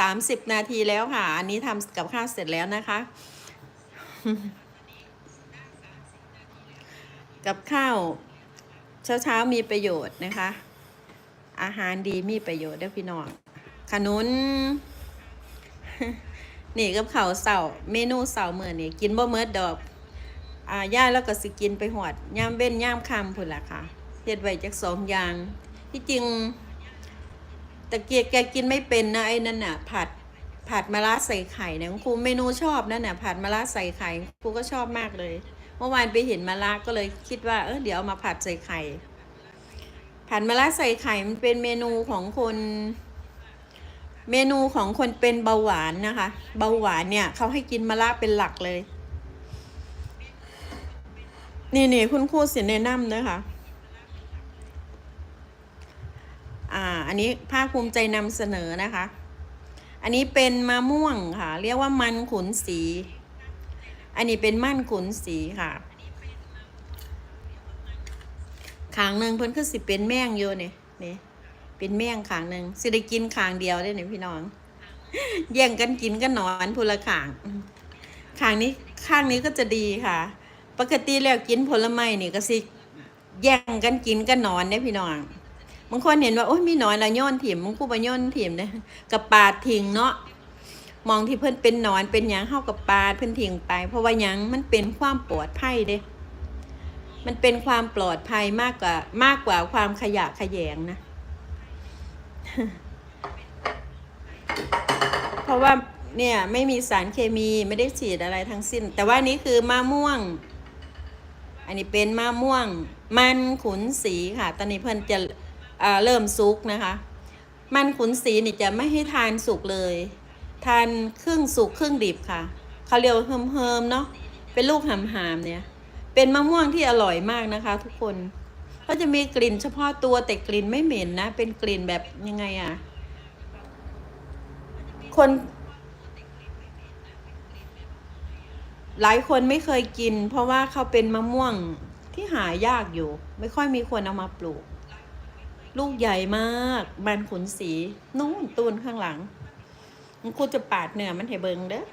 สามสิบนาทีแล้วค่ะ อันนี้ทำกับข้าวเสร็จแล้วนะคะ กับข้าวเช้าเช้าๆมีประโยชน์นะคะ อาหารดีมีประโยชน์เด้อพี่น้องขนุนนี่กับข้าวเสาเมนูเสาเมื่อนี่กินบ่เมิดดอกอ่าย่าแล้วก็สิกินไปหอดย่ามเว้นย่ามคำพุ่นละค่ะเฮ็ดไว้จักสองอย่างที่จริง ตะเกียกแกกินไม่เป็นนะไอ้นั่นน่ะ ผัดผัดมะระใส่ไข่เนี่ยครูเมนูชอบนั่นน่ะผัดมะระใส่ไข่ครูก็ชอบมากเลย เมื่อวานไปเห็นมะระก็เลยคิดว่าเออเดี๋ยวเอามาผัดใส่ไข่ผัดมะระใส่ไข่มันเป็นเมนูของคน เมนูของคนเป็นเบาหวานนะคะ เบาหวานเนี่ยเขาให้กินมะระเป็นหลักเลย นี่นี่คุณครูเสิแนะนำนะคะ อันนี้ภาคภูมิใจนำเสนอนะคะ อันนี้เป็นมะม่วงค่ะ เรียกว่ามันขุนสี อันนี้เป็นมันขุนสีค่ะขางหนึ่งเพิ่นคือสิเป็นแมงอยู่นี่นี่เป็นแมงขางหนึ่งสิได้กินขางเดียวได้เนี่ยพี่น้องแย่งกันกินกันนอนพูละขางขางนี้ข้างนี้ก็จะดีค่ะ ปกติแล้วกินผลไม้นี่ก็สิแย่งกันกินกันนอนเนี่ยพี่น้อง บางคนเห็นว่าโอ้ยมีหนอนละโย่นถิ่มมึงกูไปโย่นถิ่มเนี่ยกับปาดทิ้งเนาะมองที่เพิ่นเป็นหนอนเป็นหยังเข้ากับปาเพิ่นทิ้งไป เพราะว่าหยังมันเป็นความปลอดภัยเด้ มันเป็นความปลอดภัยมากกว่ามากกว่าความขยะแขยงนะ เพราะว่าเนี่ยไม่มีสารเคมีไม่ได้ฉีดอะไรทั้งสิ้น แต่ว่านี้คือมะม่วง อันนี้เป็นมะม่วง มันขุนสีค่ะ ตอนนี้เพิ่นจะ เริ่มสุกนะคะ มันขุนสีนี่จะไม่ให้ทานสุกเลย ทานครึ่งสุกครึ่งดิบค่ะเขาเรียกว่าเฮิมเฮิมๆเนาะเป็นลูกหำหามๆเนี่ย เป็นมะม่วงที่อร่อยมากนะคะ ทุกคนเขาจะมีกลิ่นเฉพาะตัวแต่กลิ่นไม่เหม็นนะ เป็นกลิ่นแบบยังไงอะคนหลายคนไม่เคยกิน เพราะว่าเขาเป็นมะม่วงที่หายากอยู่ ไม่ค่อยมีคนเอามาปลูก ลูกใหญ่มากบานขุนสีนู่นตูนข้างหลังมันควรจะปาดเนื้อมันให้เบิงเด้อ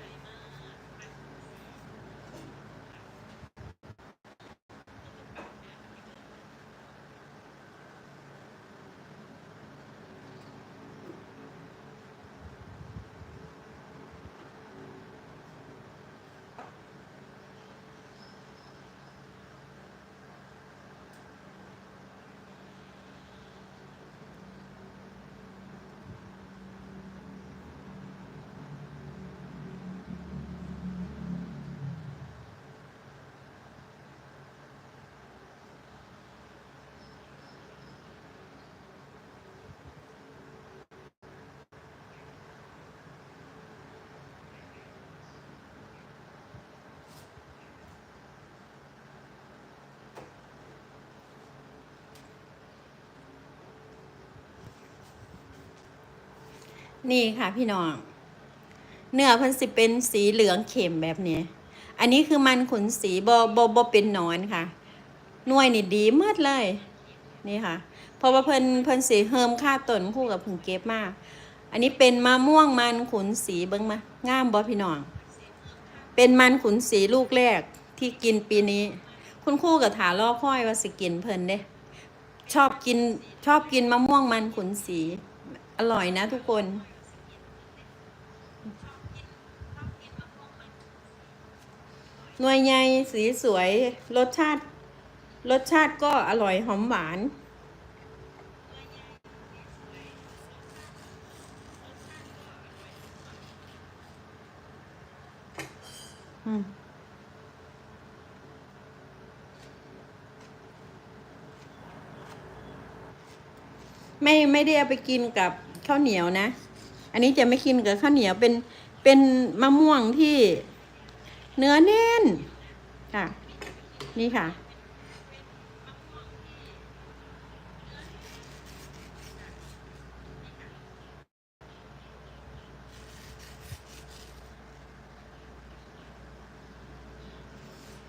นี่ค่ะพี่น้อง เนื้อพิ่นสิเป็นสีเหลืองเข็มแบบนี้ อันนี้คือมันขุนสีบอบอบเป็นนอนค่ะหน่วยนี่ดีมืดเลย นี่ค่ะ เพราะว่าเพิ่นเพิ่นสีเฮิมค่าต้นคู่กับผึ่งเก็บมาก อันนี้เป็นมะม่วงมันขุนสีเบิ้งมางามบอพี่น้อง เป็นมันขุนสีลูกแรกที่กินปีนี้ คุณคู่กับถาล่อค่อยว่าสิกินเพิ่นเด้ชอบกินชอบกินมะม่วงมันขุนสี อร่อยนะทุกคน หน่วยใหญ่สีสวย รสชาติ รสชาติก็อร่อยหอมหวาน อืมไม่ไม่ได้เอาไปกินกับข้าวเหนียวนะ อันนี้จะไม่กินกับข้าวเหนียวเป็นเป็นมะม่วงที่ เนื้อแน่นค่ะ นี่ค่ะ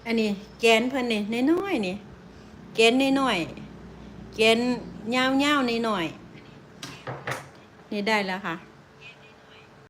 อันนี้แกนเพิ่นนี่น้อยๆนี่แกนน้อยๆแกนยาวๆน้อยๆนี่ได้แล้วค่ะ